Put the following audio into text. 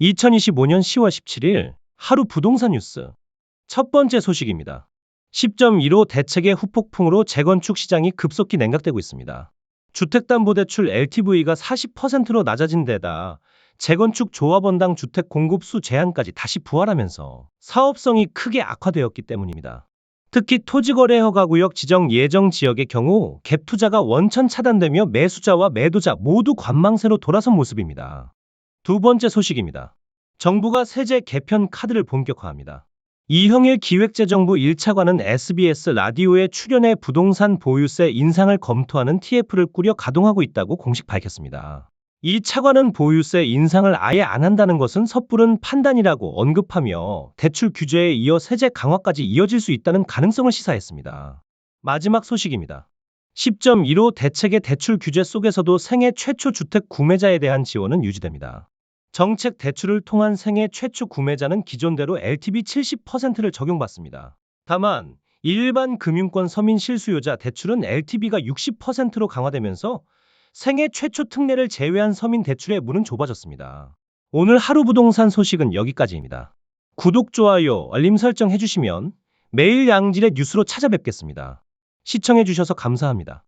2025년 10월 17일 하루 부동산 뉴스. 첫 번째 소식입니다. 10.15 대책의 후폭풍으로 재건축 시장이 급속히 냉각되고 있습니다. 주택담보대출 LTV가 40%로 낮아진 데다 재건축 조합원당 주택 공급 수 제한까지 다시 부활하면서 사업성이 크게 악화되었기 때문입니다. 특히 토지거래 허가구역 지정 예정 지역의 경우 갭 투자가 원천 차단되며 매수자와 매도자 모두 관망세로 돌아선 모습입니다. 두 번째 소식입니다. 정부가 세제 개편 카드를 본격화합니다. 이형일 기획재정부 1차관은 SBS 라디오에 출연해 부동산 보유세 인상을 검토하는 TF를 꾸려 가동하고 있다고 공식 밝혔습니다. 이 차관은 보유세 인상을 아예 안 한다는 것은 섣부른 판단이라고 언급하며 대출 규제에 이어 세제 강화까지 이어질 수 있다는 가능성을 시사했습니다. 마지막 소식입니다. 10.15 대책의 대출 규제 속에서도 생애 최초 주택 구매자에 대한 지원은 유지됩니다. 정책 대출을 통한 생애 최초 구매자는 기존대로 LTV 70%를 적용받습니다. 다만 일반 금융권 서민 실수요자 대출은 LTV가 60%로 강화되면서 생애 최초 특례를 제외한 서민 대출의 문은 좁아졌습니다. 오늘 하루 부동산 소식은 여기까지입니다. 구독, 좋아요, 알림 설정 해주시면 매일 양질의 뉴스로 찾아뵙겠습니다. 시청해주셔서 감사합니다.